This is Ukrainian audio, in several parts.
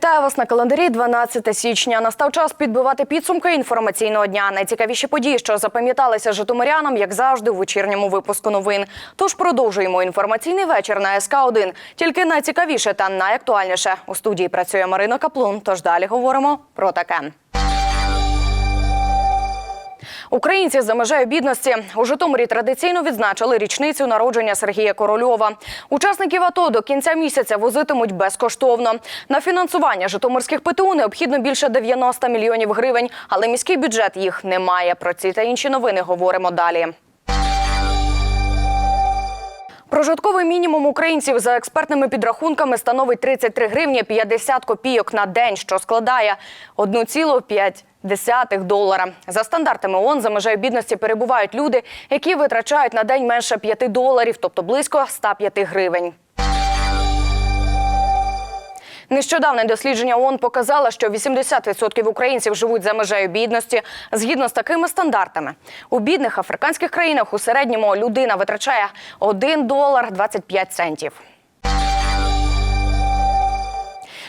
Вітаю вас на календарі 12 січня. Настав час підбивати підсумки інформаційного дня. Найцікавіші події, що запам'яталися житомирянам, як завжди, у вечірньому випуску новин. Тож продовжуємо інформаційний вечір на СК 1 Тільки найцікавіше та найактуальніше у студії працює Марина Каплун. Тож далі говоримо про таке. Українці за межею бідності у Житомирі традиційно відзначили річницю народження Сергія Корольова. Учасників АТО до кінця місяця возитимуть безкоштовно. На фінансування житомирських ПТУ необхідно більше 90 мільйонів гривень, але міський бюджет їх немає. Про ці та інші новини говоримо далі. Прожитковий мінімум українців за експертними підрахунками становить 33 гривні 50 копійок на день, що складає 1,5 долара. За стандартами ООН за межею бідності перебувають люди, які витрачають на день менше 5 доларів, тобто близько 105 гривень. Нещодавне дослідження ООН показало, що 80% українців живуть за межею бідності. Згідно з такими стандартами, у бідних африканських країнах у середньому людина витрачає 1 долар 25 центів.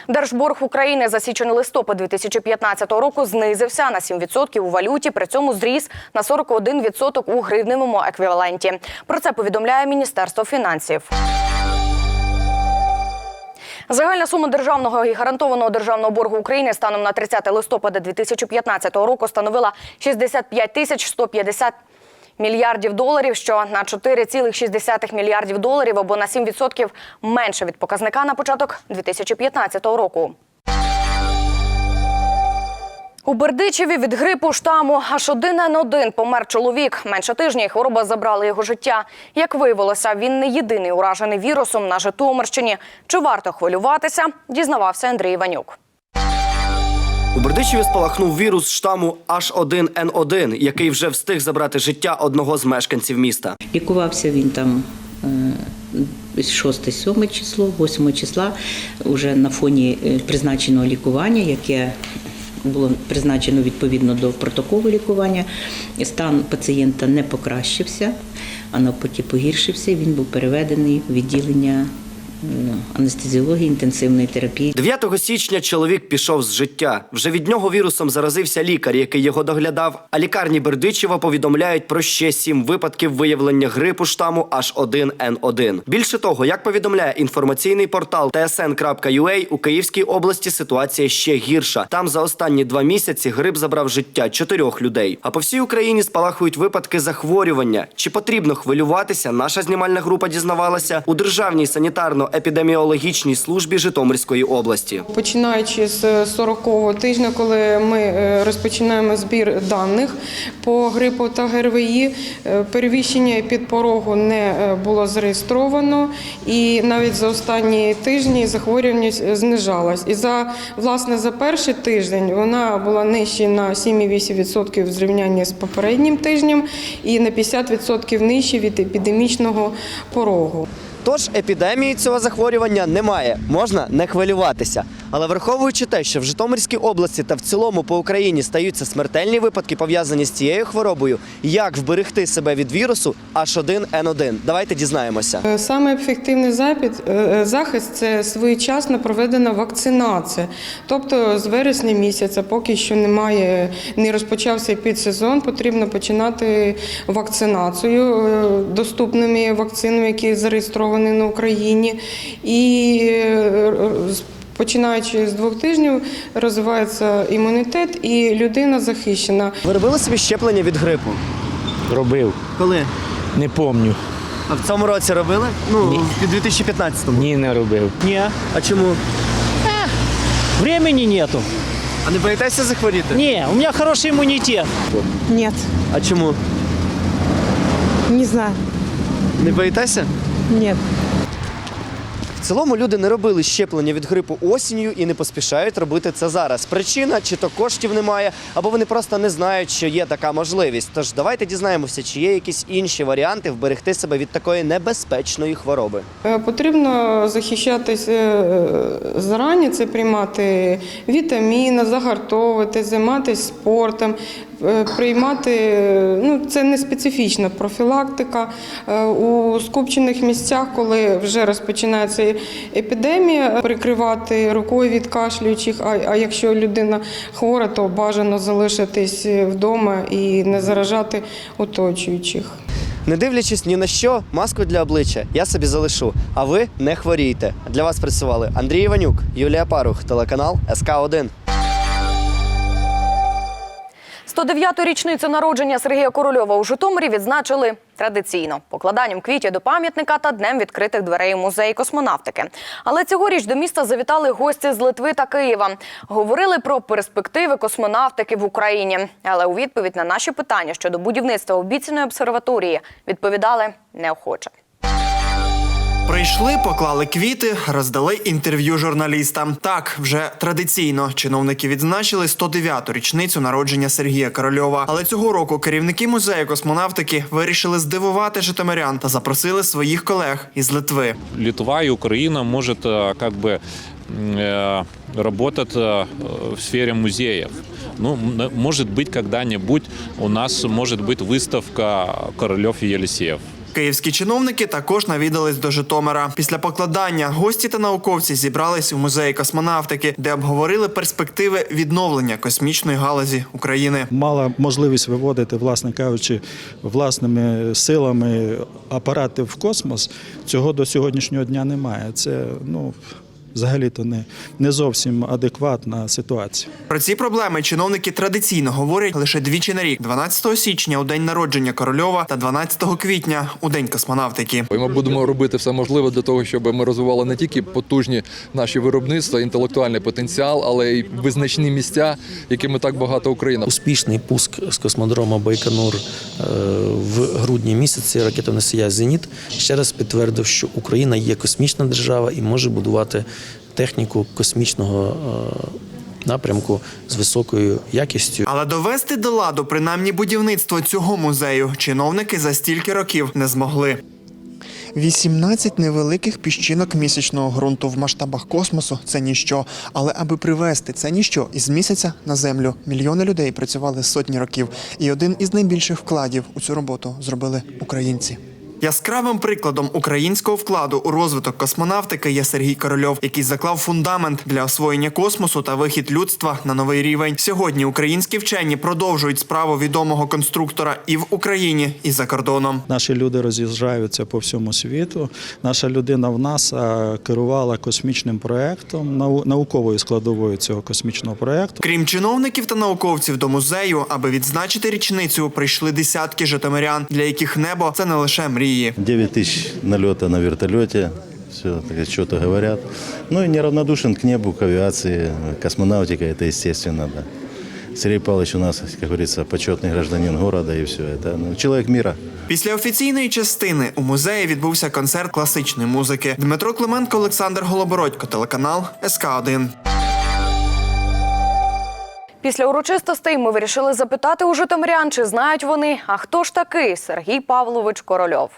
Держборг України за січень-листопад 2015 року знизився на 7% у валюті, при цьому зріс на 41% у гривневому еквіваленті. Про це повідомляє Міністерство фінансів. Загальна сума державного і гарантованого державного боргу України станом на 30 листопада 2015 року становила 65 тисяч 150 мільярдів доларів, що на 4,6 мільярдів доларів або на 7% менше від показника на початок 2015 року. У Бердичеві від грипу штаму H1N1 помер чоловік. Менше тижня і хвороба забрала його життя. Як виявилося, він не єдиний уражений вірусом на Житомирщині. Чи варто хвилюватися? Дізнавався Андрій Іванюк. У Бердичеві спалахнув вірус штаму H1N1, який вже встиг забрати життя одного з мешканців міста. Лікувався він там 6-7 число, 8 числа, вже на фоні е, призначеного лікування, яке було призначено відповідно до протоколу лікування. Стан пацієнта не покращився, а навпаки погіршився. Він був переведений в відділення анестезіології інтенсивної терапії. 9 січня чоловік пішов з життя. Вже від нього вірусом заразився лікар, який його доглядав. А лікарні Бердичева повідомляють про ще сім випадків виявлення грипу штаму H1N1. Більше того, як повідомляє інформаційний портал tsn.ua, у Київській області ситуація ще гірша. Там за останні два місяці грип забрав життя чотирьох людей. А по всій Україні спалахують випадки захворювання. Чи потрібно хвилюватися? Наша знімальна група дізнавалася у державній санітарно-епідеміологічній службі Житомирської області. Починаючи з 40-го тижня, коли ми е, розпочинаємо збір даних по грипу та ГРВІ, е, перевищення підпорогу не е, було зареєстровано, і навіть за останні тижні захворюваність знижалась. І за власне за перший тиждень вона була нижче на 7,8% в зрівнянні з попереднім тижнем і на 50% нижче від епідемічного порогу. Тож епідемії цього захворювання немає, можна не хвилюватися. Але враховуючи те, що в Житомирській області та в цілому по Україні стаються смертельні випадки, пов'язані з цією хворобою, як вберегти себе від вірусу H1N1? Давайте дізнаємося. Е, Саме ефективний запит, е, захист це своєчасно проведена вакцинація. Тобто з вересня місяця, поки що немає, не розпочався підсезон, потрібно починати вакцинацію е, доступними вакцинами, які зареєстровані на Україні. І е, Починаючи з двох тижнів розвивається імунітет і людина захищена. Ви робили собі щеплення від грипу? Робив, Коли? не помню. А в цьому році робили? Ну, в 2015-му. Ні, не робив. Ні. А чому? Времени нету. А не боїтеся захворіти? Не, у меня хороший иммунитет. Нет, А чому? не знаю. Не боїтеся? Нет. Цілому люди не робили щеплення від грипу осінню і не поспішають робити це зараз. Причина чи то коштів немає, або вони просто не знають, що є така можливість. Тож давайте дізнаємося, чи є якісь інші варіанти вберегти себе від такої небезпечної хвороби. Е, Потрібно захищатися е, зарані, це приймати вітаміни, загартовувати, займатися спортом, приймати. е, Ну, це не специфічна профілактика Е, у скупчених місцях, коли вже розпочинається епідемія, прикривати рукою від кашлюючих. А якщо людина хвора, то бажано залишитись вдома і не заражати оточуючих. Не дивлячись ні на що, маску для обличчя я собі залишу. А ви не хворійте. Для вас працювали Андрій Іванюк, Юлія Парух, телеканал СК 1 109-ту річницю народження Сергія Корольова у Житомирі відзначили традиційно покладанням квітів до пам'ятника та днем відкритих дверей у музеї космонавтики. Але цьогоріч до міста завітали гості з Литви та Києва. Говорили про перспективи космонавтики в Україні. Але у відповідь на наші питання щодо будівництва обіцяної обсерваторії відповідали неохоче. Прийшли, поклали квіти, роздали інтерв'ю журналістам. Так, вже традиційно чиновники відзначили 109-ту річницю народження Сергія Корольова. Але цього року керівники музею космонавтики вирішили здивувати житомирян та запросили своїх колег із Литви. Литва и Украина может э, как бы м, э, работать э, в сфере музеев. Ну, м, может быть, когда-нибудь у нас может быть выставка Королев и Елисеев. Київські чиновники також навідались до Житомира. Після покладання гості та науковці зібрались у музеї космонавтики, де обговорили перспективи відновлення космічної галузі України. мала можливість виводити, власне кажучи, власними силами апарати в космос. Цього до сьогоднішнього дня немає. Це ну взагалі-то не, не зовсім адекватна ситуація. Про ці проблеми чиновники традиційно говорять лише двічі на рік: 12 січня у день народження Корольова та 12 квітня у день космонавтики. Ми будемо робити все можливе для того, щоб ми розвивали не тільки потужні наші виробництва, інтелектуальний потенціал, але й визначні місця, якими так багато Україна. Успішний пуск з космодрому Байконур е, в грудні місяці ракетоносія Зеніт ще раз підтвердив, що Україна є космічна держава і може будувати техніку космічного е, напрямку з високою якістю. Але довести до ладу принаймні будівництво цього музею чиновники за стільки років не змогли. 18 невеликих піщинок місячного ґрунту в масштабах космосу це ніщо. Але аби привести це ніщо із місяця на землю, мільйони людей працювали сотні років. І один із найбільших вкладів у цю роботу зробили українці. Яскравим прикладом українського вкладу у розвиток космонавтики є Сергій Корольов, який заклав фундамент для освоєння космосу та вихід людства на новий рівень. Сьогодні українські вчені продовжують справу відомого конструктора і в Україні, і за кордоном. Наші люди роз'їжджаються по всьому світу. Наша людина в НАСА керувала космічним проєктом, нау- науковою складовою цього космічного проєкту. Крім чиновників та науковців до музею, аби відзначити річницю, прийшли десятки житомирян, для яких небо це не лише мрії. 9 тысяч налета на вертолете, все так что-то говорят. Ну и неравнодушен к небу, к авиации, космонавтика, это естественно, да. Сергей Павлович у нас, как говорится, почетный гражданин города и все это. Ну, человек мира. Після офіційної частини у музеї відбувся концерт класичної музики. Дмитро Клименко, Олександр Голобородько, телеканал СК 1 Після урочистостей ми вирішили запитати у житомирян, чи знають вони, а хто ж такий Сергій Павлович Корольов.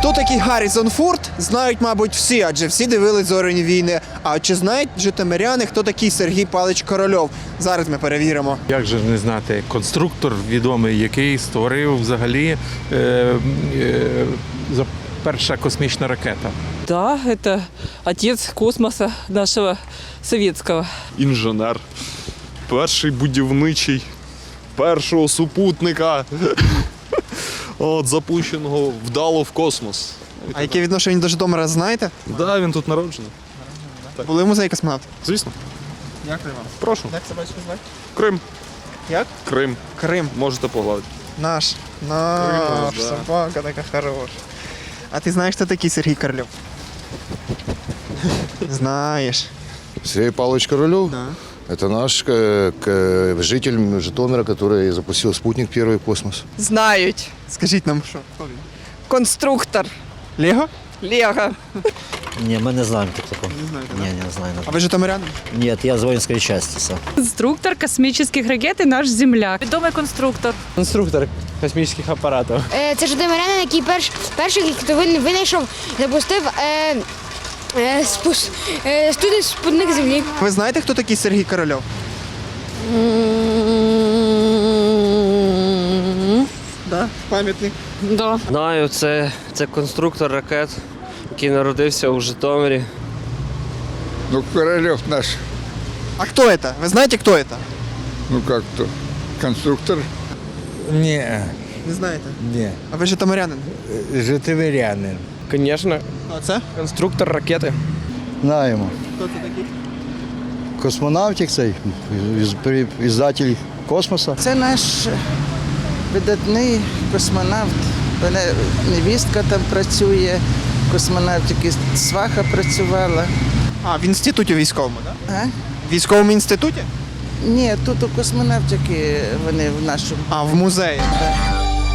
Хто такий Гаррісон Форд, знають, мабуть, всі, адже всі дивились зоряні війни. А чи знають житомиряни, хто такий Сергій Павлович Корольов? Зараз ми перевіримо. Як же не знати, конструктор відомий, який створив взагалі е, е, за перша космічна ракета. Да, это отец космоса нашего советского. інженер, перший будівничий першого супутника, от, запущеного вдало в космос. А яке відношення до Житомира знаєте? Да, він тут народжений. Були в музеї космонавт. Звісно. Дякую вам. Прошу. Як собачку звати? Крим. Як? Крим. Крим. Можете погладити. Наш. Наш. Крим, да. Собака така хороша. А ти знаєш, хто такий Сергій Корольов? Знаєш. Сергей Павлович Королев Да. – это наш э, к- житель Житомира, который запустил спутник первый в космос. Знають. Скажіть нам, що? Хто він? Конструктор. Лего? Лего. Ні, ми не знаємо хто такого. Не знаєте, Ні, не знаю. А ви житомиряни? Ні, я з воїнської частини. Конструктор космічних ракет і наш земляк. Відомий конструктор. Конструктор космічних апаратів. Це житомирянин, який перш, перший, хто вин- винайшов, запустив е, е, спус, е, Е, е, студент спутник землі. Ви знаєте, хто такий Сергій Корольов? Да, пам'ятник. Да. Знаю, це це конструктор ракет, який народився у Житомирі. Ну, Корольов наш. А хто це? Ви знаєте, хто це? Ну як то? Конструктор? Ні. Не знаєте? Ні. А ви житомирянин? Е, житомирянин. Звісно, Хто це? конструктор ракети. Знаємо. Хто це такий? Космонавтик цей, іздатель космоса. Це наш видатний космонавт. Мене невістка там працює, космонавтики сваха працювала. А, в інституті військовому, так? А? В військовому інституті? Ні, тут у космонавтики вони в нашому. А, в музеї.